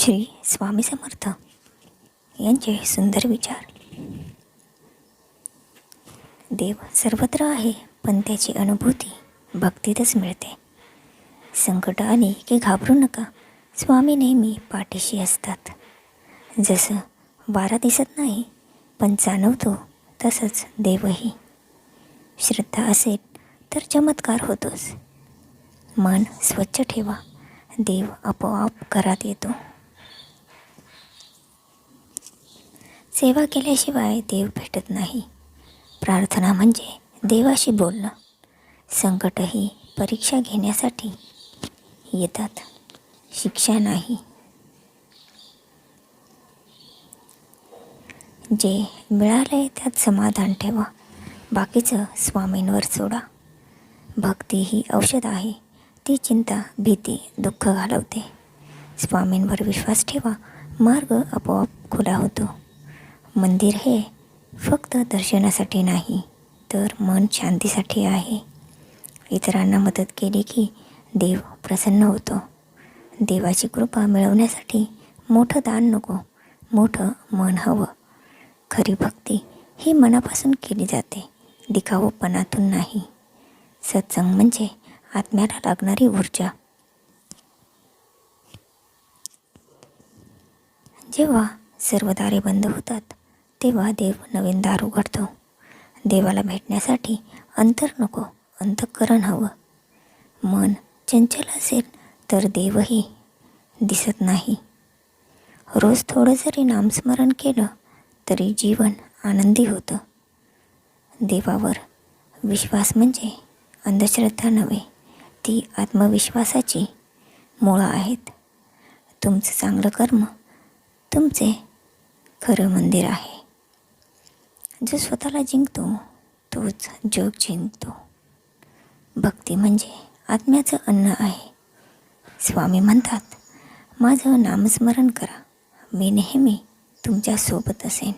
श्री स्वामी समर्थ यांचे सुंदर विचार. देव सर्वत्र आहे पण त्याची अनुभूती भक्तीतच मिळते. संकट आले की घाबरू नका स्वामी नेहमी पाठीशी असतात. जसं वारा दिसत नाही पण जाणवतो तसंच देवही. श्रद्धा असेल तर चमत्कार होतोच. मन स्वच्छ ठेवा देव आपोआप घरात येतो. सेवा केल्याशिवाय देव भेटत नाही. प्रार्थना म्हणजे देवाशी बोलणं. संकटही परीक्षा घेण्यासाठी येतात. शिक्षा नाही. जे मिळालंय त्यात समाधान ठेवा. बाकीचं स्वामींवर सोडा. भक्ती ही औषध आहे. ती चिंता भीती दुःख घालवते. स्वामींवर विश्वास ठेवा. मार्ग आपोआप खुला होतो. मंदिर हे फक्त दर्शनासाठी नाही तर मन शांतीसाठी आहे. इतरांना मदत केली की देव प्रसन्न होतो. देवाची कृपा मिळवण्यासाठी मोठं दान नको मोठं मन हवं. खरी भक्ती ही मनापासून केली जाते दिखावपणातून नाही. सत्संग म्हणजे आत्म्याला लागणारी ऊर्जा. जेव्हा सर्व दारे बंद होतात तेव्हा देव नवीन दार उघडतो. देवाला भेटण्यासाठी अंतर नको अंतःकरण हवं. मन चंचल असेल तर देवही दिसत नाही. रोज थोडं जरी नामस्मरण केलं तरी जीवन आनंदी होतं. देवावर विश्वास म्हणजे अंधश्रद्धा नव्हे ती आत्मविश्वासाची मुळं आहेत. तुमचं चांगलं कर्म तुमचे खरं मंदिर आहे. जो स्वतःला जिंकतो तोच जग जिंकतो. भक्ती म्हणजे आत्म्याचं अन्न आहे. स्वामी म्हणतात माझं नामस्मरण करा. मी नेहमी तुमच्यासोबत असेन.